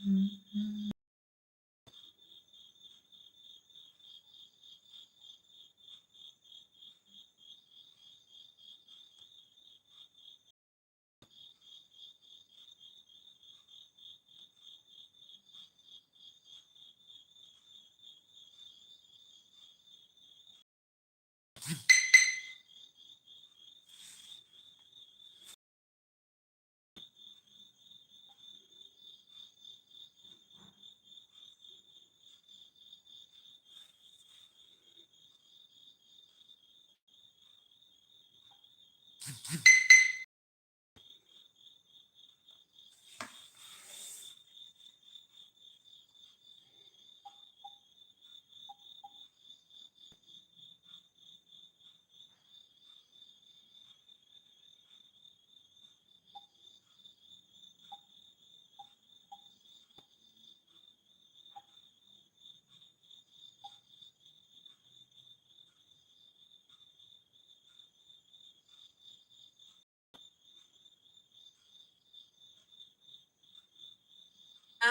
ആ you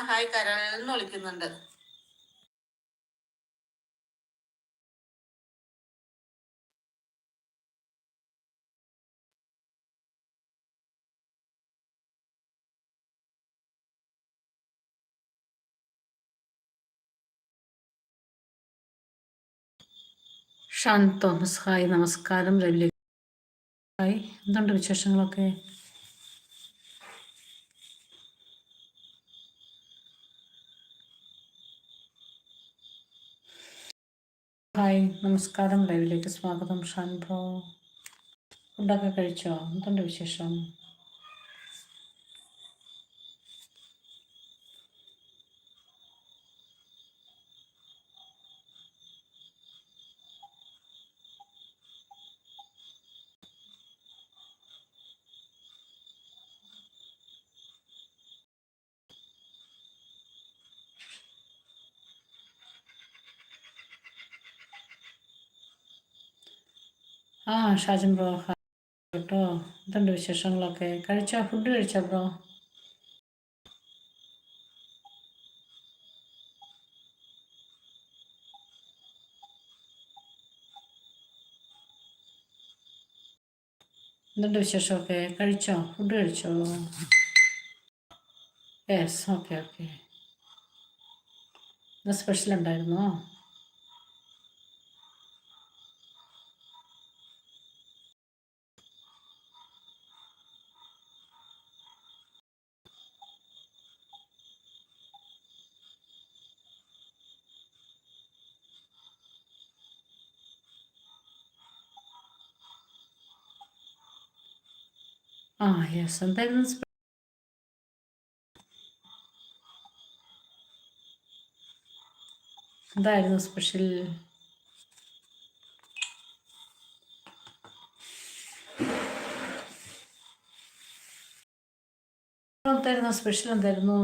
hi കരൾ എന്ന് വിളിക്കുന്നുണ്ട്. ഷാൻ തോമസ് ഹായ് നമസ്കാരം രവിലേ ഹായ്. എന്തുണ്ട് വിശേഷങ്ങളൊക്കെ? ഹായ് നമസ്കാരം. ലൈവിലേക്ക് സ്വാഗതം. ഷാൻ ബ്രോ കഴിച്ചോ? എന്തുണ്ട് വിശേഷം ആ ഷാജൻ ബ്രോ കേട്ടോ? എന്തുണ്ട് വിശേഷങ്ങളൊക്കെ? കഴിച്ചോ? ഫുഡ് കഴിച്ചോ ബ്രോ? എന്തുണ്ട് വിശേഷമൊക്കെ? കഴിച്ചോ? ഫുഡ് കഴിച്ചോ? യെസ് ഓക്കെ ഓക്കെ ഇന്ന് സ്പെഷ്യൽ ഉണ്ടായിരുന്നോ? ആ യെസ് എന്തായിരുന്നു എന്തായിരുന്നു സ്പെഷ്യൽ എന്തായിരുന്നു സ്പെഷ്യൽ എന്തായിരുന്നു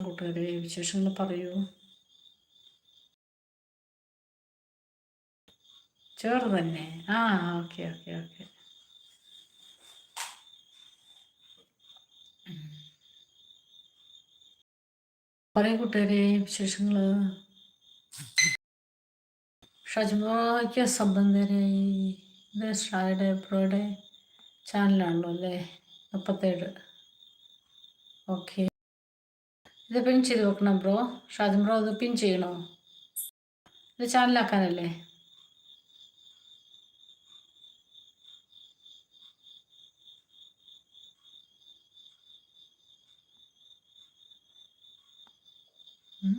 കൂട്ടുകാരെ വിശേഷങ്ങൾ പറയൂ ചോറ് തന്നെ ആ ഓക്കെ ഓക്കെ ഓക്കെ. പറയും കൂട്ടുകാരെ വിശേഷങ്ങൾ ഷജ്മോയ്ക്ക് സംബന്ധരായി ഇത് ഷായുടെ ബ്രോയുടെ ചാനലാണല്ലോ അല്ലേ? മുപ്പത്തേഴ്. ഓക്കെ. ഇത് പിൻ ചെയ്ത് വെക്കണം ബ്രോ. ഷാജൻ ബ്രോ ഇത് പിൻ ചെയ്യണോ? ഇത് ചാനലാക്കാനല്ലേ കൂട്ടുകാരെ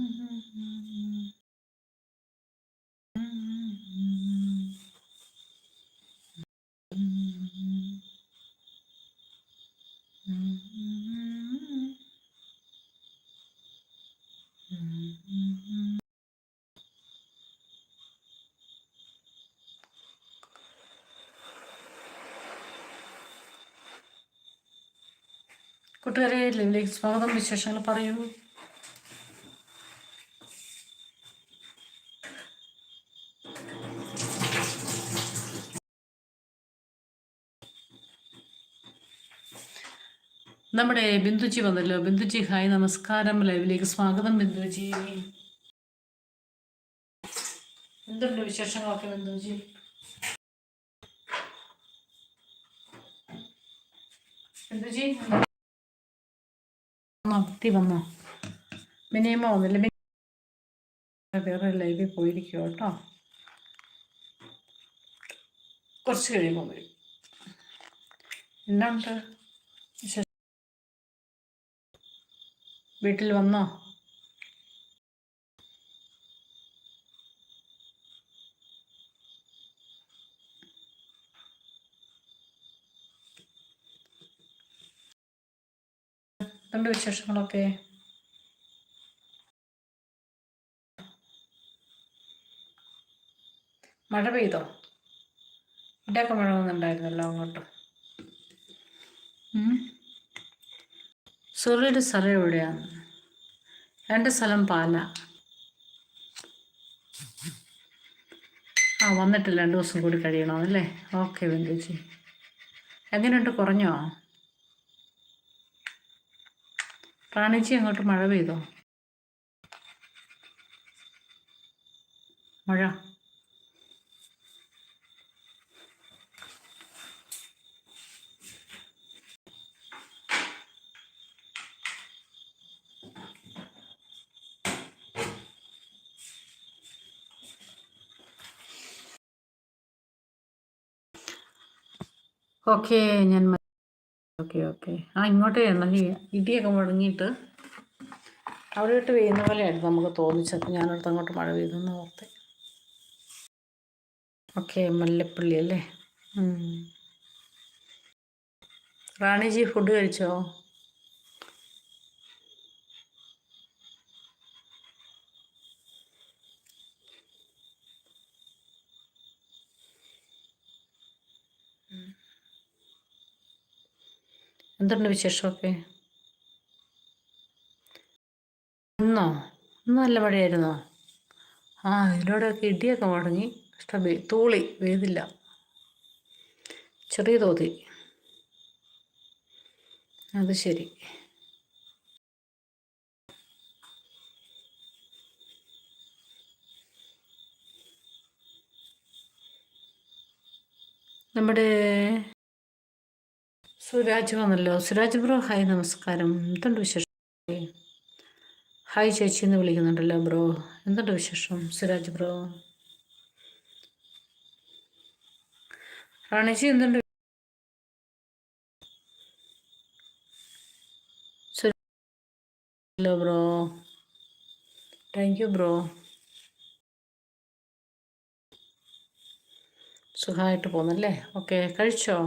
ലൈവിലേക്ക് സ്വാഗതം. വിശേഷങ്ങൾ പറയൂ. നമ്മുടെ ബിന്ദുജി വന്നല്ലോ. ബിന്ദുജി ഹായ് നമസ്കാരം. ലൈവിലേക്ക് സ്വാഗതം ബിന്ദുജി. എന്തുണ്ട് വിശേഷങ്ങളൊക്കെ ബിന്ദുജി? ബിന്ദുജി? വന്നോ മിനിമം വന്നില്ല മിനി- വേറെ ലൈവിൽ പോയിരിക്കും കേട്ടോ. കുറച്ച് കഴിയുമ്പോൾ വരും. എന്നാണ്ട് വീട്ടിൽ വന്നോ? രണ്ട് വിശേഷങ്ങളൊക്കെ? മഴ പെയ്തോ? ഇവിടെയൊക്കെ മഴ വന്നിട്ടുണ്ടായിരുന്നല്ലോ അങ്ങോട്ട്. സുറിയുടെ സ്ഥലം എവിടെയാണ് എന്റെ സ്ഥലം പാല. ആ വന്നിട്ടില്ല. രണ്ട് ദിവസം കൂടി അല്ലേ ഓക്കെ വെങ്കേച്ചി. എങ്ങനെയുണ്ട്? കുറഞ്ഞോ? പ്രാണിച്ചി അങ്ങോട്ട് മഴ പെയ്തോ? മഴ? ഓക്കെ ഞാൻ ഓക്കെ ഓക്കെ. ആ ഇങ്ങോട്ട് നല്ല ഇടിയൊക്കെ മുടങ്ങിയിട്ട് അവിടെ ഇട്ട് പെയ്യുന്ന പോലെയായിരുന്നു നമുക്ക് തോന്നിച്ചത്. ഞാനടുത്ത് അങ്ങോട്ട് മഴ പെയ്തെന്ന് ഓർത്തെ. ഓക്കെ മല്ലപ്പള്ളി അല്ലേ. റാണിജി ഫുഡ് കഴിച്ചോ? എന്തുണ്ട് വിശേഷമൊക്കെ? ഇന്നോ ഇന്ന് നല്ല മഴയായിരുന്നോ? ആ ഇതിലൂടെയൊക്കെ ഇടിയൊക്കെ മുടങ്ങി ഇഷ്ടം തൂളി പെയ്തില്ല ചെറിയ തോതി അത് ശരി. നമ്മുടെ സുരാജ് വന്നല്ലോ. സുരാജ് ബ്രോ ഹായ് നമസ്കാരം. എന്തുണ്ട് വിശേഷം ഹായ് ചേച്ചി എന്ന് വിളിക്കുന്നുണ്ടല്ലോ ബ്രോ. എന്തുണ്ട് വിശേഷം സുരാജ് ബ്രോ? റാണിജി എന്തുണ്ട്? Hello bro thank you bro. സുഖമായിട്ട് പോന്നല്ലേ ഓക്കെ കഴിച്ചോ?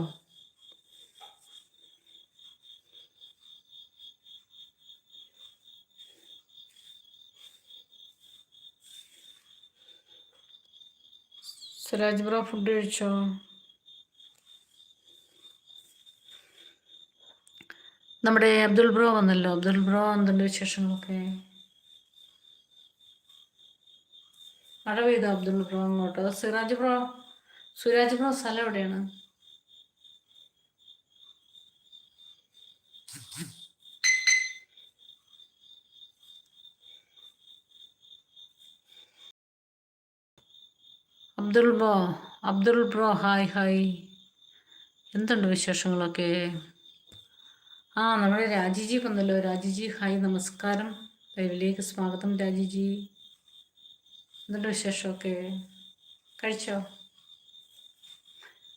സുരാജ് ബ്രോ ഫുഡ് കഴിച്ചോ നമ്മുടെ അബ്ദുൾ ബ്രോ വന്നല്ലോ. അബ്ദുൾ ബ്രോ എന്തുണ്ട് വിശേഷങ്ങളൊക്കെ. മഴ പെയ്തോ അബ്ദുൾ ബ്രോ അങ്ങോട്ട്? സിറാജ് ബ്രോ? സുരാജ് ബ്രോ സ്ഥലം എവിടെയാണ്? Abdul bro Abdul bro hi hi. എന്തുണ്ട് വിശേഷങ്ങളൊക്കെ? ആ നമ്മുടെ രാജിജി വന്നല്ലോ. രാജിജി ഹായ് നമസ്കാരം. ലൈവിലേക്ക് സ്വാഗതം രാജിജി. എന്തുണ്ട് വിശേഷമൊക്കെ? കഴിച്ചോ?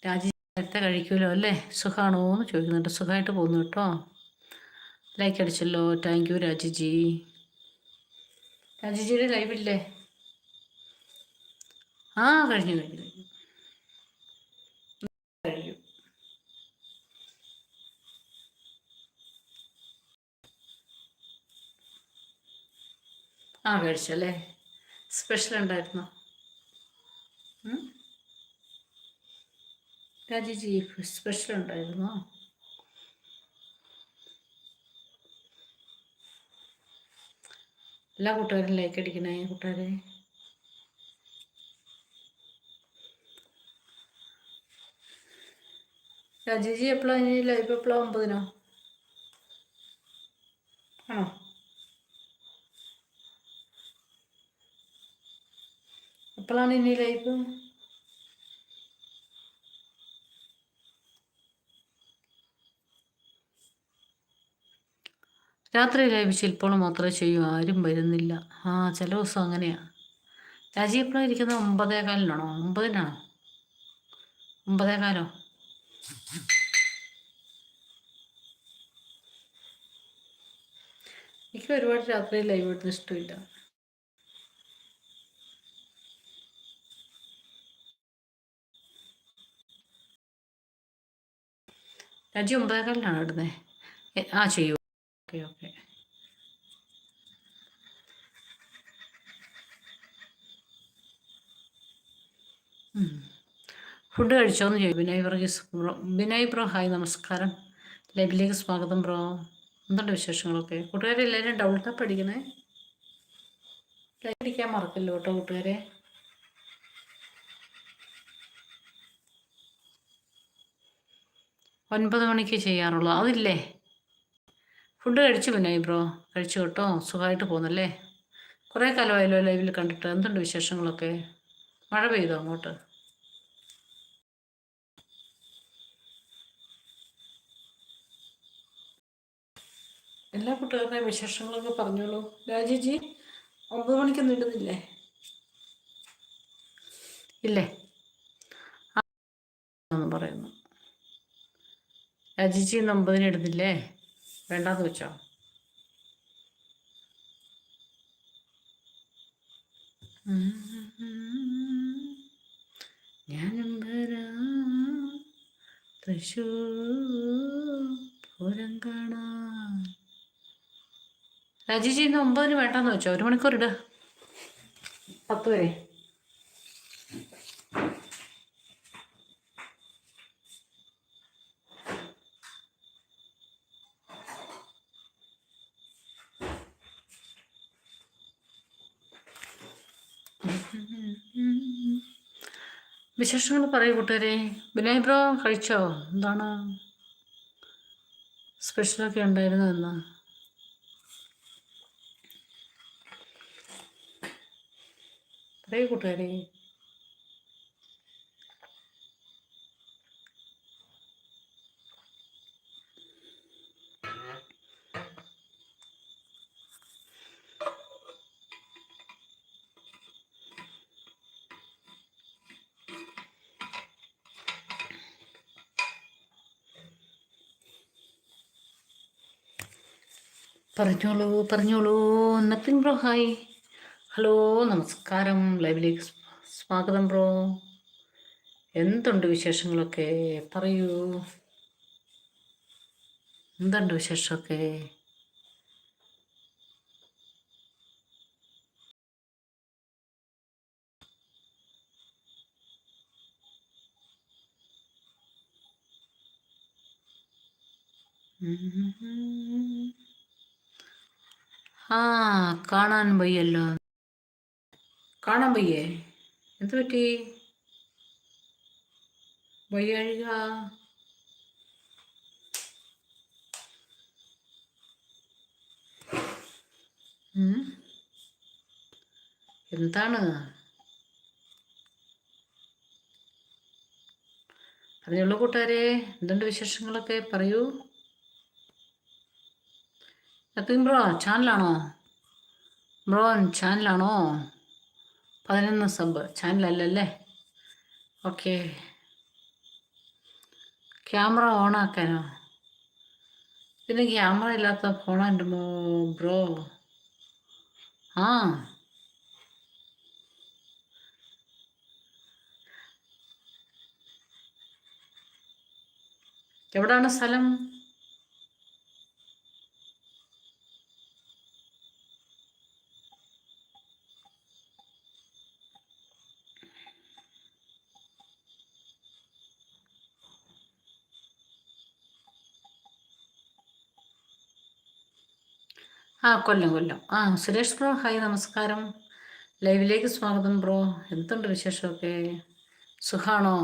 രാജി നേരത്തെ കഴിക്കുമല്ലോ അല്ലേ? സുഖമാണോ എന്ന് ചോദിക്കുന്നുണ്ട്. സുഖമായിട്ട് പോകുന്നു കേട്ടോ. ലൈക്ക് അടിച്ചല്ലോ. Thank you Rajiji. രാജിജിയുടെ ലൈവില്ലേ ആ കഴിഞ്ഞു കഴിഞ്ഞു കഴിഞ്ഞു. കഴിഞ്ഞു. ആ കഴിച്ചല്ലേ സ്പെഷ്യൽ ഉണ്ടായിരുന്നോ? രാജിജി സ്പെഷ്യൽ ഉണ്ടായിരുന്നോ? എല്ലാ കൂട്ടുകാരും ലൈക്ക് അടിക്കണേ കൂട്ടുകാരെ. ജിജി എപ്പോഴാണ് ഇനി ലൈവ് എപ്പോഴാണ് ഒമ്പതിനോ? ആണോ? എപ്പോഴാണ് ഇനി ലൈവ് രാത്രി ലൈവ് ശില്പങ്ങൾ മാത്രമേ ചെയ്യൂ ആരും വരുന്നില്ല. ആ ചില ദിവസം അങ്ങനെയാ. രാജി എപ്പോഴാണ് ഇരിക്കുന്നത് ഒമ്പതേകാലിനാണോ? ഒമ്പതിനാണോ? ഒമ്പതേകാലോ? എനിക്ക് ഒരുപാട് രാത്രി ലൈവ് ഇടുന്ന ഇഷ്ടമില്ല. രാജി ഒമ്പതേകാലിനാണ് ഇടുന്നത് ആ ചെയ്യൂ. Okay okay. ഫുഡ് കഴിച്ചോന്ന് ചോദിച്ചു. Binay Varghese bro Binay bro hi നമസ്കാരം. ലൈവിലേക്ക് സ്വാഗതം ബ്രോ. എന്തുണ്ട് വിശേഷങ്ങളൊക്കെ? കൂട്ടുകാരെ എല്ലാവരും ഡബിൾ ടാപ്പ് അടിക്കണേ ലൈക്ക് അടിക്കാൻ മറക്കില്ല കേട്ടോ കൂട്ടുകാരെ. ഒൻപത് മണിക്ക് ചെയ്യാറുള്ളൂ. അതില്ലേ? ഫുഡ് കഴിച്ചു ബിനായ് ബ്രോ? കഴിച്ചു കേട്ടോ. സുഖമായിട്ട് പോകുന്നല്ലേ? കുറേ കാലമായല്ലോ ലൈവിൽ കണ്ടിട്ട്. എന്തുണ്ട് വിശേഷങ്ങളൊക്കെ? മഴ പെയ്തോ അങ്ങോട്ട്? എല്ലാ കുട്ടികളുടെയും വിശേഷങ്ങളൊക്കെ പറഞ്ഞോളൂ. രാജീജി ഒമ്പത് മണിക്കൊന്നും ഇടുന്നില്ലേ ഇല്ലേ? പറയുന്നു. രാജിജി ഇന്ന് ഒമ്പതിന് ഇടുന്നില്ലേ? വേണ്ടാന്ന് വെച്ചോ. ഞാനും തൃശൂർ പൂരം കാണാൻ രാജീജി ഇന്ന് ഒമ്പതിന് വേണ്ടെന്ന് വെച്ചോ. ഒരു മണിക്കൂർ ഇട്. പത്ത് വരെ. വിശേഷങ്ങൾ പറയൂ കൂട്ടുകാരെ. വിനയ് ബ്രോ കഴിച്ചോ? എന്താണ്? സ്പെഷ്യലൊക്കെ ഉണ്ടായിരുന്നു എന്ന് പറയൂ കൂട്ടുകാരെ. പറഞ്ഞോളൂ പറഞ്ഞോളൂ. Nothing bro hi. ഹലോ നമസ്കാരം. ലൈവിലേക്ക് സ്വാഗതം ബ്രോ. എന്തുണ്ട് വിശേഷങ്ങളൊക്കെ? പറയൂ. എന്തുണ്ട് വിശേഷമൊക്കെ. ആ കാണാൻ വയ്യല്ലോ. കാണാൻ വയ്യേ? എന്ത് പറ്റി? വയ്യാഴിക എന്താണ്? പറഞ്ഞുള്ളൂ കൂട്ടുകാരെ എന്തുണ്ട് വിശേഷങ്ങളൊക്കെ? പറയൂ. നത്തിങ് ബ്രോ ചാനലാണോ ബ്രോ ചാനലാണോ പതിനൊന്ന് സബ് ചാനലല്ലേ ഓക്കെ ക്യാമറ ഓണാക്കാനോ പിന്നെ ക്യാമറ ഇല്ലാത്ത ഫോണുണ്ട് മോ ബ്രോ ആ. എവിടാണ് സ്ഥലം? ആ കൊല്ലം കൊല്ലം. ആ സുരേഷ് ബ്രോ ഹായ് നമസ്കാരം. ലൈവിലേക്ക് സ്വാഗതം ബ്രോ. എന്തുണ്ട് വിശേഷമൊക്കെ? സുഖാണോ?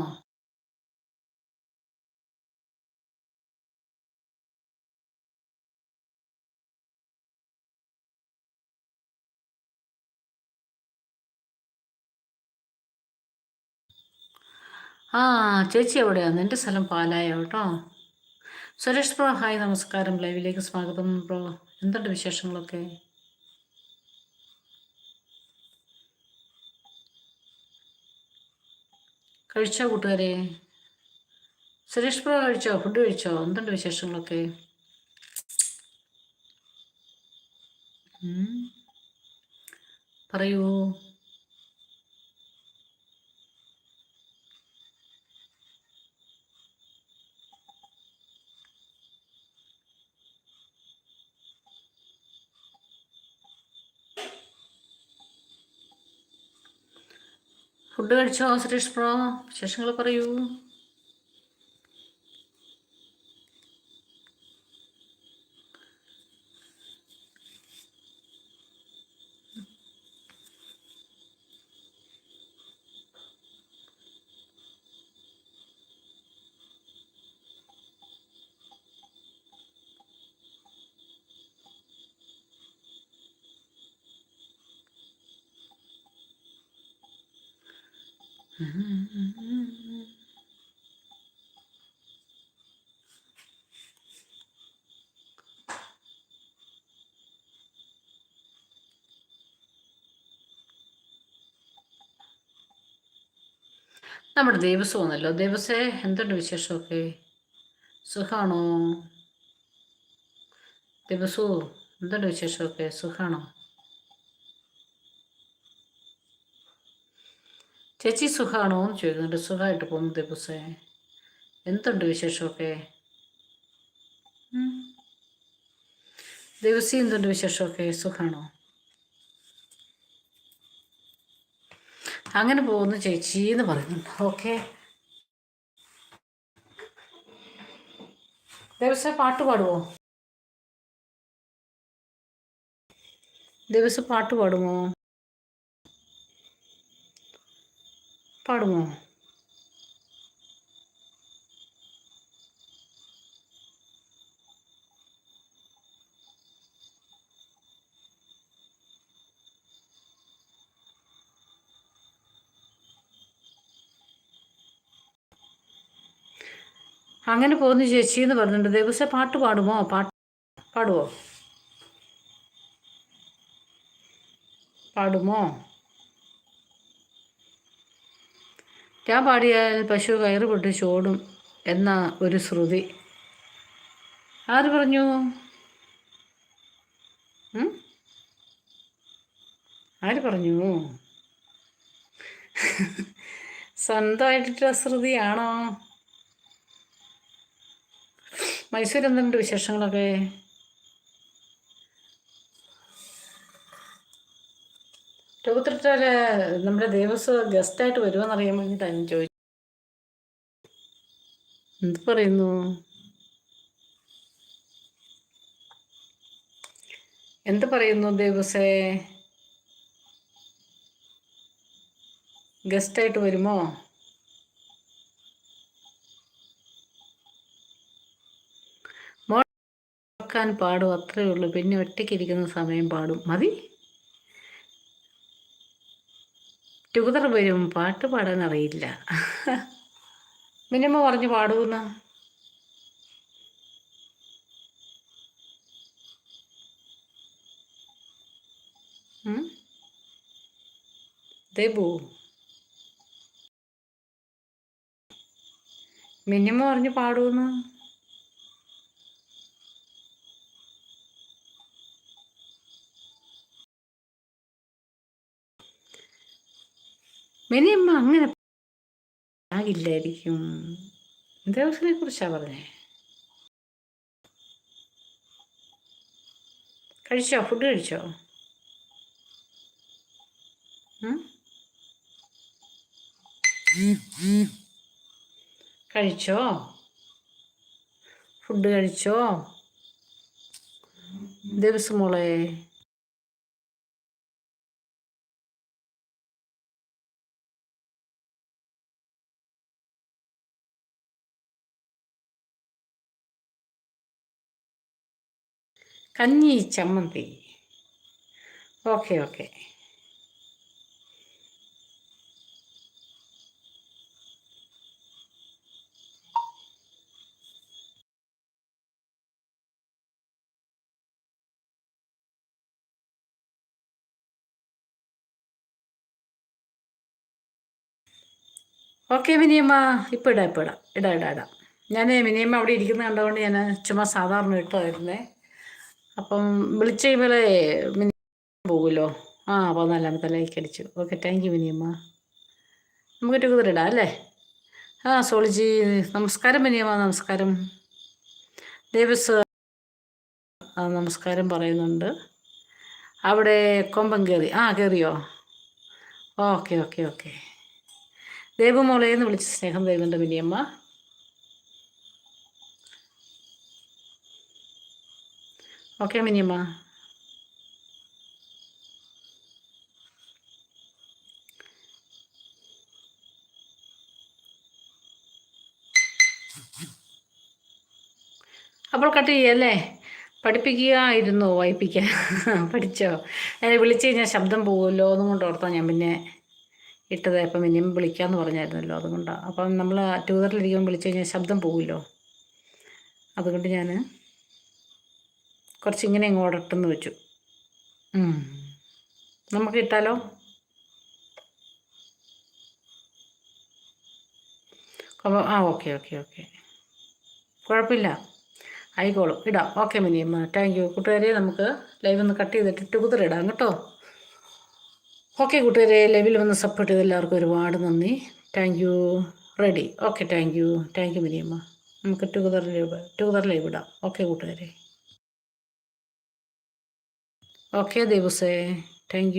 ആ ചേച്ചി എവിടെയാണ് എന്റെ സ്ഥലം പാലായ കേട്ടോ? സുരേഷ് ബ്രോ ഹായ് നമസ്കാരം. ലൈവിലേക്ക് സ്വാഗതം ബ്രോ. എന്തുണ്ട് വിശേഷങ്ങളൊക്കെ? കഴിച്ചോ കൂട്ടുകാരെ? സുരേഷ് ബ്രോ കഴിച്ചോ? ഫുഡ് കഴിച്ചോ? എന്തുണ്ട് വിശേഷങ്ങളൊക്കെ. പറയൂ. ഫുഡ് കഴിച്ചോ സുരേഷ് പ്രോ വിശേഷങ്ങൾ പറയൂ. നമ്മുടെ ദേവസ്വം ഒന്നല്ലോ ദേവസ്വേ എന്തുണ്ട് വിശേഷമൊക്കെ? സുഖാണോ? ദേവസു എന്തുണ്ട് വിശേഷമൊക്കെ? സുഖാണോ? ചേച്ചി സുഖാണോ എന്ന് ചോദിക്കുന്നുണ്ട്. സുഖമായിട്ട് പോകുന്നു ദിവസേ. എന്തുണ്ട് വിശേഷമൊക്കെ? ദിവസി എന്തുണ്ട് വിശേഷമൊക്കെ? സുഖാണോ? അങ്ങനെ പോകുന്നു ചേച്ചി എന്ന് പറയുന്നുണ്ട്. ഓക്കെ. ദിവസം പാട്ട് പാടുമോ ദിവസം പാട്ട് പാടുമോ? പാടുമോ? അങ്ങനെ പോകുന്നു ചേച്ചി എന്ന് പറഞ്ഞിട്ടുണ്ട്. ദിവസം പാട്ട് പാടുമോ? പാട്ട് പാടുമോ പാടുമോ? ഞാൻ പാടിയാൽ പശു കയറ് പൊട്ടിച്ച് ഓടും എന്ന ഒരു ശ്രുതി. ആര് പറഞ്ഞു? ആര് പറഞ്ഞു? സ്വന്തമായിട്ടുള്ള ശ്രുതിയാണോ? മൈസൂർ എന്തുണ്ട് വിശേഷങ്ങളൊക്കെ? രൂപത്തിട്ടാൽ നമ്മുടെ ദേവസ്വം ഗസ്റ്റായിട്ട് വരുമെന്ന് അറിയാൻ വേണ്ടിയിട്ടാണ് ഞാൻ ചോദിച്ചു എന്ത് പറയുന്നു? എന്ത് പറയുന്നു ദേവസേ ഗസ്റ്റായിട്ട് വരുമോ? മോക്കാൻ പാടും അത്രേ ഉള്ളൂ. പിന്നെ ഒറ്റയ്ക്കിരിക്കുന്ന സമയം പാടും. മതി. ടുഗദർ വരും പാട്ട് പാടാൻ അറിയില്ല. മിനിമ പറഞ്ഞു പാടൂന്ന് ഉം? ദേബു മിനിമ പറഞ്ഞു പാടൂന്ന് മിനിയമ്മ അങ്ങനെ ആകില്ലായിരിക്കും. ദേവസിനെ കുറിച്ചാ പറഞ്ഞേ? കഴിച്ചോ? ഫുഡ് കഴിച്ചോ? കഴിച്ചോ? ഫുഡ് കഴിച്ചോ? ദിവസം മോളെ. കഞ്ഞി ചമ്മന്തി. Okay okay. ഓക്കെ മിനിയമ്മ. ഇപ്പം ഇടാം ഇപ്പം ഇടാം. ഇടാം ഇടാം ഇടാം. ഞാൻ മിനിയമ്മ അവിടെ ഇരിക്കുന്നത് കണ്ടതുകൊണ്ട് ഞാൻ ചുമ്മാ സാധാരണ ഇട്ടതായിരുന്നേ. അപ്പം വിളിച്ച് കഴിയുമ്പോൾ മിനി പോകുമല്ലോ ആ പതിനാലാമത്തെ ലൈക്ക് അടിച്ചു. ഓക്കെ താങ്ക് യു മിനിയമ്മ നമുക്ക് ടുഗദർ ഇടാം അല്ലേ? ആ സോളിജി നമസ്കാരം മിനിയമ്മ നമസ്കാരം. ദേവസ് നമസ്കാരം പറയുന്നുണ്ട്. അവിടെ കൊമ്പം കയറി ആ കയറിയോ ഓക്കെ ഓക്കെ ഓക്കെ. ദേവമോളെ എന്ന് വിളിച്ച് സ്നേഹം തരുന്നുണ്ട് മിനിയമ്മ ഓക്കെ മിനിയമ്മ അപ്പോൾ കട്ട് ചെയ്യല്ലേ പഠിപ്പിക്കുകയായിരുന്നു വായിപ്പിക്കുക പഠിച്ചോ? ഞാൻ വിളിച്ച് കഴിഞ്ഞാൽ ശബ്ദം പോകുമല്ലോ എന്നും കൊണ്ട് ഓർത്താൽ ഞാൻ പിന്നെ ഇട്ടത്. അപ്പം മിനിമം വിളിക്കാമെന്ന് പറഞ്ഞായിരുന്നല്ലോ അതുകൊണ്ടാണ് അപ്പം നമ്മൾ ട്യൂതറിലിരിക്കുമ്പോൾ വിളിച്ചു കഴിഞ്ഞാൽ ശബ്ദം പോകുമല്ലോ അതുകൊണ്ട് ഞാൻ കുറച്ച് ഇങ്ങനെ ഇങ്ങ് ഓടട്ടെന്ന് വെച്ചു. നമുക്ക് ഇട്ടാലോ അപ്പോൾ ആ ഓക്കെ ഓക്കെ ഓക്കെ. കുഴപ്പമില്ല. ആയിക്കോളും. ഇടാം. ഓക്കെ മിനിയമ്മ താങ്ക് യു കൂട്ടുകാരെ നമുക്ക് ലൈവ് ഒന്ന് കട്ട് ചെയ്തിട്ട് ടുകുതർ ഇടാം കേട്ടോ. ഓക്കെ കൂട്ടുകാരെ ലൈവിൽ വന്ന് സപ്പോർട്ട് ചെയ്ത എല്ലാവർക്കും ഒരുപാട് നന്ദി. Thank you ready okay thank you thank you Miniyamma നമുക്ക് ടുകുതർ ലൈവ് ടുകുതർ ലൈവ് ഇടാം. ഓക്കെ കൂട്ടുകാരെ. ഓക്കെ ദേവുസേ താങ്ക്